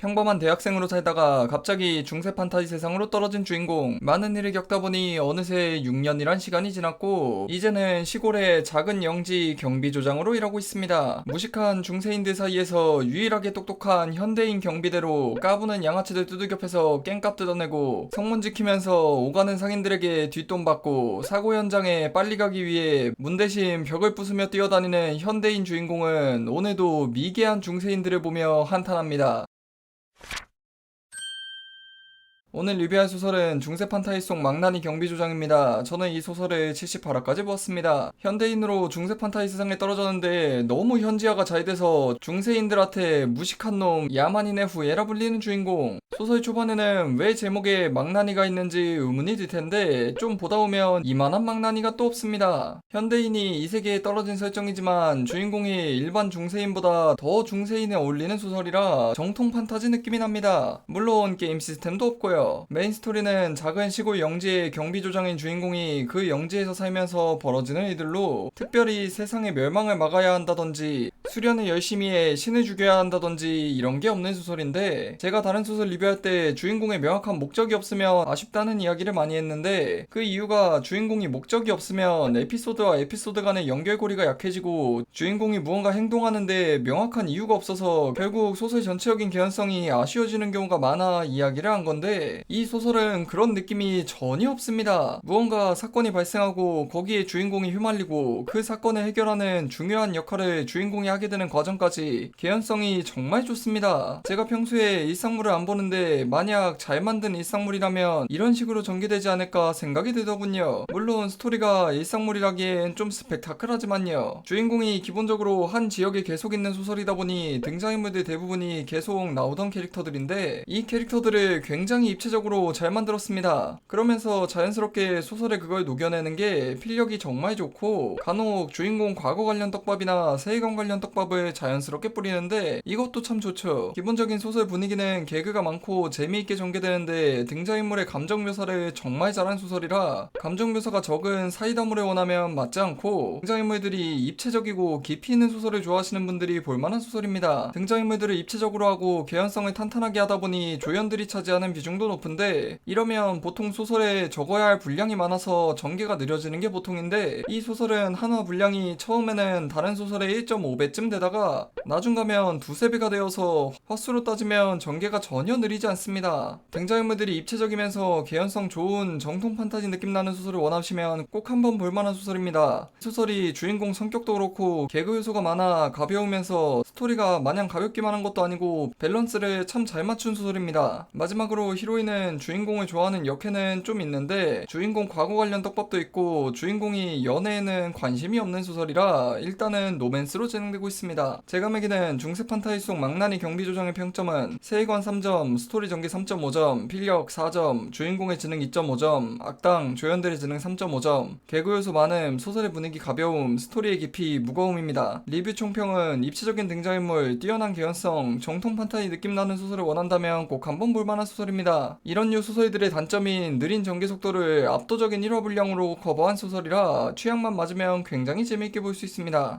평범한 대학생으로 살다가 갑자기 중세 판타지 세상으로 떨어진 주인공. 많은 일을 겪다 보니 어느새 6년이란 시간이 지났고, 이제는 시골의 작은 영지 경비조장으로 일하고 있습니다. 무식한 중세인들 사이에서 유일하게 똑똑한 현대인 경비대로 까부는 양아치들 두들겨 패서 깽값 뜯어내고, 성문 지키면서 오가는 상인들에게 뒷돈 받고, 사고 현장에 빨리 가기 위해 문 대신 벽을 부수며 뛰어다니는 현대인 주인공은 오늘도 미개한 중세인들을 보며 한탄합니다. 오늘 리뷰할 소설은 중세 판타지 속 망나니 경비조장입니다. 저는 이 소설을 78화까지 보았습니다. 현대인으로 중세 판타지 세상에 떨어졌는데 너무 현지화가 잘 돼서 중세인들한테 무식한 놈, 야만인의 후예라 불리는 주인공. 소설 초반에는 왜 제목에 망나니가 있는지 의문이 들 텐데 좀 보다 보면 이만한 망나니가 또 없습니다. 현대인이 이 세계에 떨어진 설정이지만 주인공이 일반 중세인보다 더 중세인에 어울리는 소설이라 정통 판타지 느낌이 납니다. 물론 게임 시스템도 없고요. 메인 스토리는 작은 시골 영지의 경비조장인 주인공이 그 영지에서 살면서 벌어지는 일들로 특별히 세상의 멸망을 막아야 한다던지 수련을 열심히 해 신을 죽여야 한다던지 이런 게 없는 소설인데 제가 다른 소설 리뷰할 때 주인공의 명확한 목적이 없으면 아쉽다는 이야기를 많이 했는데 그 이유가 주인공이 목적이 없으면 에피소드와 에피소드 간의 연결고리가 약해지고 주인공이 무언가 행동하는데 명확한 이유가 없어서 결국 소설 전체적인 개연성이 아쉬워지는 경우가 많아 이야기를 한 건데 이 소설은 그런 느낌이 전혀 없습니다. 무언가 사건이 발생하고 거기에 주인공이 휘말리고 그 사건을 해결하는 중요한 역할을 주인공이 하게 되는 과정까지 개연성이 정말 좋습니다. 제가 평소에 일상물을 안 보는데 만약 잘 만든 일상물이라면 이런 식으로 전개되지 않을까 생각이 들더군요. 물론 스토리가 일상물이라기엔 좀 스펙타클하지만요. 주인공이 기본적으로 한 지역에 계속 있는 소설이다 보니 등장인물들 대부분이 계속 나오던 캐릭터들인데 이 캐릭터들을 굉장히 입체적으로 잘 만들었습니다. 그러면서 자연스럽게 소설에 그걸 녹여내는 게 필력이 정말 좋고 간혹 주인공 과거 관련 떡밥이나 세계관 관련 떡밥을 자연스럽게 뿌리는데 이것도 참 좋죠. 기본적인 소설 분위기는 개그가 많고 재미있게 전개되는데 등장인물의 감정 묘사를 정말 잘한 소설이라 감정 묘사가 적은 사이다물에 원하면 맞지 않고 등장인물들이 입체적이고 깊이 있는 소설을 좋아하시는 분들이 볼만한 소설입니다. 등장인물들을 입체적으로 하고 개연성을 탄탄하게 하다 보니 조연들이 차지하는 비중도 높은데 이러면 보통 소설에 적어야 할 분량이 많아서 전개가 느려지는 게 보통인데 이 소설은 한화 분량이 처음에는 다른 소설의 1.5배쯤 되다가 나중 가면 두세 배가 되어서 화수로 따지면 전개가 전혀 느리지 않습니다. 등장인물들이 입체적이면서 개연성 좋은 정통 판타지 느낌 나는 소설을 원하시면 꼭 한번 볼만한 소설입니다. 이 소설이 주인공 성격도 그렇고 개그 요소가 많아 가벼우면서 스토리가 마냥 가볍기만 한 것도 아니고 밸런스를 참 잘 맞춘 소설입니다. 마지막으로 히로인 은 주인공을 좋아하는 역해는 좀 있는데 주인공 과거 관련 떡밥도 있고 주인공이 연애에는 관심이 없는 소설이라 일단은 노맨스로 진행되고 있습니다. 제가 매기는 중세 판타지 속 망나니 경비 조정의 평점은 세계관 3점, 스토리 전개 3.5점, 필력 4점, 주인공의 지능 2.5점, 악당, 조연들의 지능 3.5점, 개그 요소 많음, 소설의 분위기 가벼움, 스토리의 깊이, 무거움입니다. 리뷰 총평은 입체적인 등장인물, 뛰어난 개연성, 정통 판타지 느낌 나는 소설을 원한다면 꼭 한번 볼만한 소설입니 다. 이런 류 소설들의 단점인 느린 전개 속도를 압도적인 1화 분량으로 커버한 소설이라 취향만 맞으면 굉장히 재미있게 볼 수 있습니다.